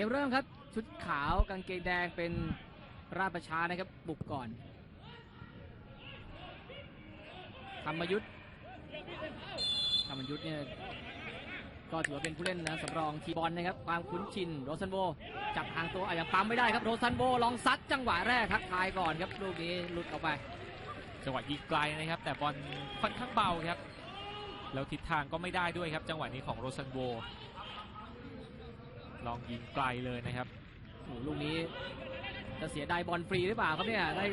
เกมเริ่มครับ ชุดขาวกางเกงแดงเป็นราชประชานะครับ บุกก่อน ธรรมยุทธธรรมยุทธ์เนี่ยก็ถือว่าเป็นผู้เล่นนะสำรองทีบอลนะครับ ความคุ้นชินโรซันโบ จับทางตัวอะยังปั๊มไม่ได้ครับ โรซันโบลองซัดจังหวะแรกทักทายก่อนครับลูกนี้หลุดออกไป จังหวะยิงไกลนะครับ แต่บอลค่อนข้างเบาครับ แล้วทิศทางก็ไม่ได้ด้วยครับ จังหวะนี้ของโรซันโว ลองยิงไกลเลยนะครับโอ้โหลูกนี้จะเสียดายบอลฟรีหรือเปล่าครับเนี่ยได้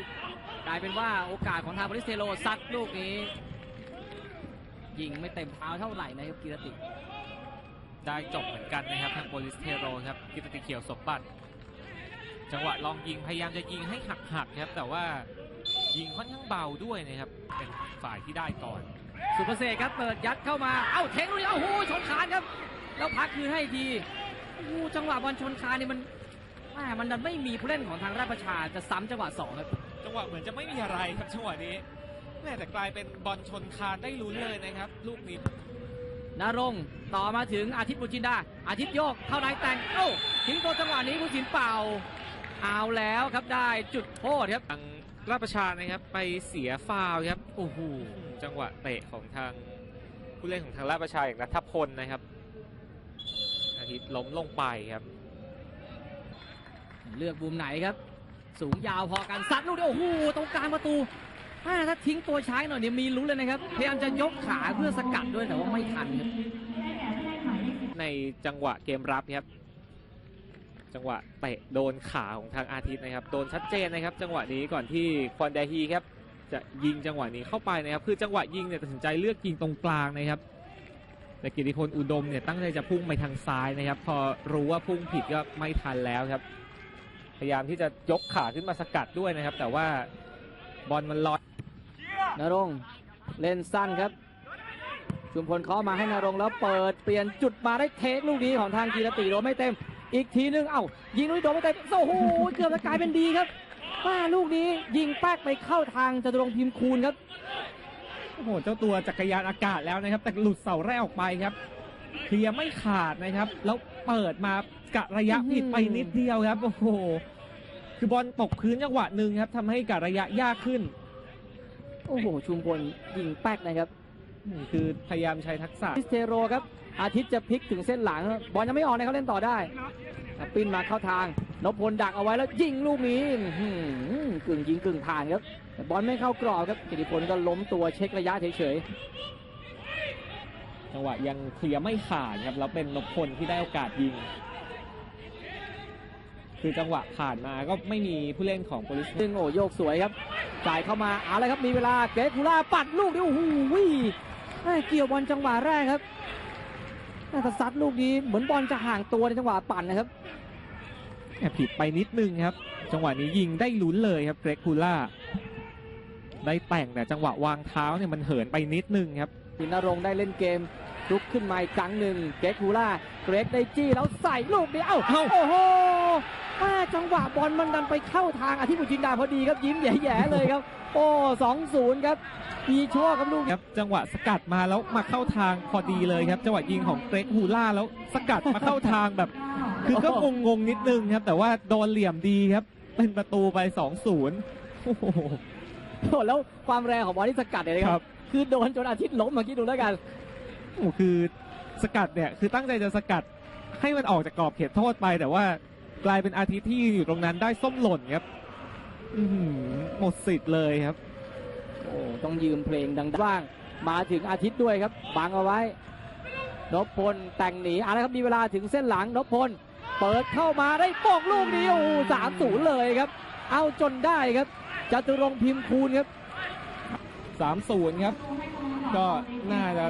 กลายเป็นว่าโอกาสของทางบริสเทโลซัดลูกนี้ ยิงไม่เต็มเท้าเท่าไหร่นะครับกีรติ ได้จบเหมือนกันนะครับทางโปลิสเทโรครับกิตติเขียวสมบัติ จังหวะลองยิงพยายามจะยิงให้หักๆครับแต่ว่ายิงค่อนข้างเบาด้วยนะครับเป็นฝ่ายที่ได้ก่อน สุภเสกครับเปิดยัดเข้ามาเอ้าเทงลูกนี้เอ้าโหชนคานครับแล้วพักคืนให้อีกทีโอ้โหจังหวะบอลชนคานนี่มันแม่มันดันไม่มีผู้เล่นของทางราชประชาจะซ้ำจังหวะสองครับจังหวะเหมือนจะไม่มีอะไรครับจังหวะนี้แม่แต่กลายเป็นบอลชนคานได้ลุ้นเลยนะครับ ลูกนี้นรงค์ต่อมาถึงอาทิตย์บุญจินดา อาทิตย์โยกเข้าในแต่งเอ้าทิ้งตัวจังหวะนี้ผู้สินเป่า เอาแล้วครับได้จุดโทษครับทางราชประชานะครับไปเสียฟาวล์ครับโอ้โหจังหวะเตะของทางผู้เล่นของทางราชประชาอย่างรัฐพลนะครับอา ทิตย์ล้มลงไปครับ เลือกมุมไหนครับ สูงยาวพอกันซัดลูกเดียวโอ้โหตรงกลางประตูแม่ถ้าทิ้งตัวช้าหน่อยเนี่ยมีลุ้นเลยนะครับ พยายามจะยกขาเพื่อสกัดด้วยแต่ว่าไม่ทันครับในจังหวะเกมรับครับ จังหวะเตะโดนขาของทางอาทิตย์นะครับ โดนชัดเจนนะครับ จังหวะนี้ก่อนที่ควอนเดฮีครับจะยิงจังหวะนี้เข้าไปนะครับ คือจังหวะยิงเนี่ยตัดสินใจเลือกยิงตรงกลางนะครับ แต่กิติพลอุดมเนี่ยตั้งใจจะพุ่งไปทางซ้ายนะครับ พอรู้ว่าพุ่งผิดก็ไม่ทันแล้วครับ พยายามที่จะยกขาขึ้นมาสกัดด้วยนะครับ แต่ว่าบอลมันลอยนรงเล่นสั้นครับ ชุมพลเคาะมาให้นรงแล้วเปิดเปลี่ยนจุดมาได้เทคลูกนี้ของทางกีรติโดนไม่เต็ม อีกทีนึงเอ้ายิงลูกโดนไม่เต็มโอ้โหเกือบจะกลายเป็นดีครับป้าลูกนี้ยิงแป๊กไปเข้าทางจตุรงพิมพ์คูณครับ โอ้โหเจ้าตัวจักรยานอากาศแล้วนะครับ แต่หลุดเสาแรกออกไปครับเคลียร์ไม่ขาดนะครับ แล้วเปิดมากะระยะผิดไปนิดเดียวครับ โอ้โห คือบอลตกพื้นจังหวะหนึ่งครับทำให้กะระยะยากขึ้น โอ้โห ชุมพลยิงแป๊กนะครับอืมคือพยายามใช้ทักษะคริสเทโรครับ อาทิตย์จะพลิกถึงเส้นหลัง บอลยังไม่ออกนะเขาเล่นต่อได้ ปิ้นมาเข้าทางนพพลดักเอาไว้แล้วยิงลูกนี้อื้อหือ กึ่งยิงกึ่งผ่านครับแต่บอลไม่เข้ากรอบครับกิติพลก็ล้มตัวเช็คระยะเฉยจังหวะยังเคลียร์ไม่ขาดครับแล้วเป็นนพพลที่ได้โอกาสยิง คือจังหวะผ่านมาก็ไม่มีผู้เล่นของโปลิสๆซึ่งโอ้โยกสวยครับจ่ายเข้ามาเอาละครับมีเวลาเกรกคูล่าปัดลูกนี้โอ้โหแม่เกี่ยวบอลจังหวะแรกครับแม่ถ้าซัดลูกนี้เหมือนบอลจะห่างตัวในจังหวะปั่นนะครับแอบ ผิดไปนิดนึงครับ จังหวะนี้ยิงได้ลุ้นเลยครับเกรกคูล่าได้แต่งแต่จังหวะวางเท้าเนี่ยมันเหินไปนิดนึงครับสินนรงค์ได้เล่นเกมลุกขึ้นมาอีกครั้งหนึ่งเกรกคูล่าเกรกได้จี้แล้วใส่ลูกนี้เอ้าเอ้าโอ้โหแม่จังหวะบอลมันดันไปเข้าทางอาทิตย์บุญจินดาพอดีครับยิ้มแย่ๆเลยครับ โอ้สองศูนย์ครับปีโชคครับลูกนี้ครับ จังหวะสกัดมาแล้วมาเข้าทางพอดีเลยครับ จังหวะยิงของเกรกฮูล่าแล้วสกัดมาเข้าทางแบบ คือก็งงงๆนิดนึงครับ แต่ว่าโดนเหลี่ยมดีครับ เป็นประตูไป2-0โอ้โหโอ้แล้วความแรงของบอลที่สกัดเนี่ยนะครับ คือโดนจนอาทิตย์ล้มเมื่อกี้ดูแล้วกันโอ้โหคือสกัดเนี่ยคือตั้งใจจะสกัดให้มันออกจากกรอบเขตโทษไป แต่ว่ากลายเป็นอาทิตย์ที่อยู่ตรงนั้นได้ส้มหล่นครับอื้อหือหมดสิทธิ์เลยครับ โอ้ต้องยืมเพลงดังๆบ้างมาถึงอาทิตย์ด้วยครับบังเอาไว้นพพลแต่งหนีเอาละครับมีเวลาถึงเส้นหลังนพพล เปิดเข้ามาได้ปอกลูกนี้โอ้สามศูนย์เลยครับ เอาจนได้ครับจตุรงพิมพ์คูณครับ3-0ครับ ก็น่าจะ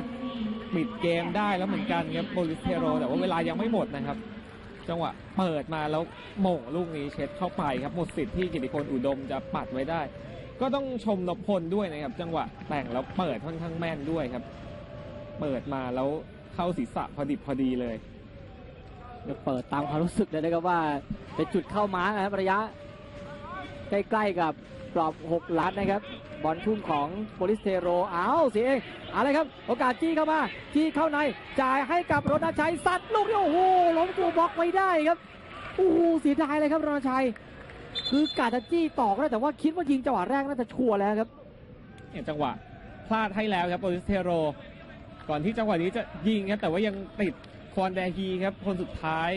ปิดเกมได้แล้วเหมือนกันครับโบลิสเทโร แต่ว่าเวลายังไม่หมดนะครับ จังหวะเปิดมาแล้วโหม่งลูกนี้เช็ดเข้าไปครับหมดสิทธิ์ที่กิติพลอุดมจะปัดไว้ได้ ก็ต้องชมนพพลด้วยนะครับ จังหวะแต่งแล้วเปิดค่อนข้างแม่นด้วยครับ เปิดมาแล้วเข้าศีรษะพอดิบพอดีเลย เปิดตามความรู้สึกเลยนะครับว่าเป็นจุดเข้ามานะครับระยะ ใกล้ๆกับกรอบ6ลัดนะครับ บอลทุ่มของโปลิสเทโรเอาเสียเองอาเลยครับ โอกาสจี้เข้ามาจี้เข้าในจ่ายให้กับรณชัยสัตว์ลูกนี้โอ้โหล้มตัวบล็อกไว้ได้ครับโอ้โหเสียดายเลยครับรณชัย คือกาจะจี้ต่อก็ได้แต่ว่าคิดว่ายิงจังหวะแรกน่าจะชัวร์แล้วครับเนี่ยจังหวะพลาดให้แล้วครับโปลิสเทโร ก่อนที่จังหวะนี้จะยิงครับแต่ว่ายังติด ควอนแดฮีครับ คนสุดท้าย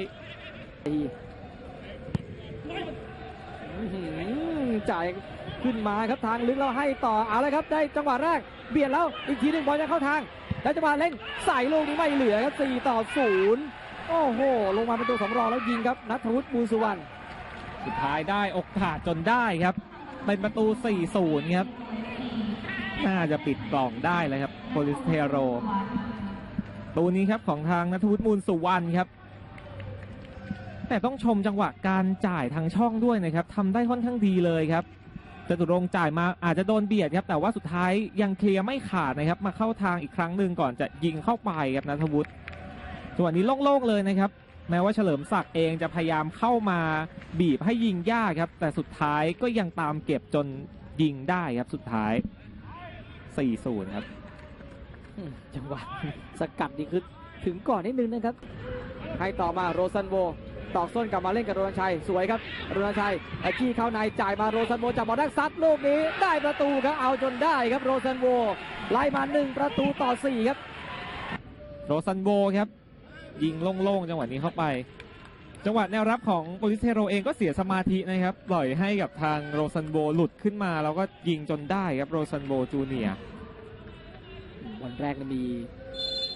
จ่ายขึ้นมาครับทางลึกแล้วให้ต่อเอาเลยครับ ได้จังหวะแรก เบียดแล้วอีกทีหนึ่งบอลจะเข้าทางแล้วจังหวะเล่นใส่ลูกนี้ไม่เหลือครับ4ต่อ0โอ้โห ลงมาเป็นตัวสำรองแล้วยิงครับนัทวุฒิมูสุวรรณสุดท้ายได้โอกาสจนได้ครับ เป็นประตู 4-0 ครับ น่าจะปิดกล่องได้เลยครับโปลิสเทโร ตัวนี้ครับของทางนัทวุฒิมูลสุวรรณครับ แต่ต้องชมจังหวะการจ่ายทางช่องด้วยนะครับทำได้ค่อนข้างดีเลยครับจตุรงจ่ายมาอาจจะโดนเบียดครับ แต่ว่าสุดท้ายยังเคลียร์ไม่ขาดนะครับ มาเข้าทางอีกครั้งหนึ่งก่อนจะยิงเข้าไปครับนัทวุฒิจังหวะนี้โล่งๆเลยนะครับ แม้ว่าเฉลิมศักดิ์เองจะพยายามเข้ามาบีบให้ยิงยากครับ แต่สุดท้ายก็ยังตามเก็บจนยิงได้ครับสุดท้าย4-0ครับ จังหวะสกัดนี่คือถึงก่อนนิดนึงนะครับ ให้ต่อมาโรซันโบตอกส้นกลับมาเล่นกับโรนันชัย สวยครับโรนันชัยไอ้ขี้เข้าในจ่ายมาโรซันโบจับบอลได้ซัดลูกนี้ ได้ประตูครับเอาจนได้ครับโรซันโบไล่มาหนึ่งประตูต่อสี่ครับ โรซันโบครับ ยิงโล่งๆจังหวะนี้เข้าไป จังหวะแนวรับของโปลิสเทโรเองก็เสียสมาธินะครับ ปล่อยให้กับทางโรซันโบหลุดขึ้นมาแล้วก็ยิงจนได้ครับโรซันโบจูเนียร์วัน แรกมี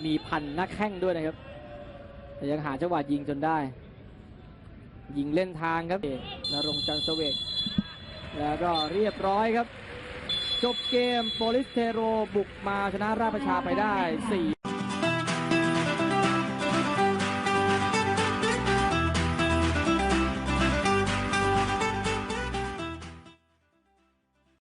มีพันนักแข้งด้วยนะครับแต่ยังหาจังหวะยิงจนได้ ยิงเล่นทางครับนรงจันสเสวกแล้วก็เรียบร้อยครับ จบเกมโปลิสเทโรบุกมาชนะราชประชาไปได้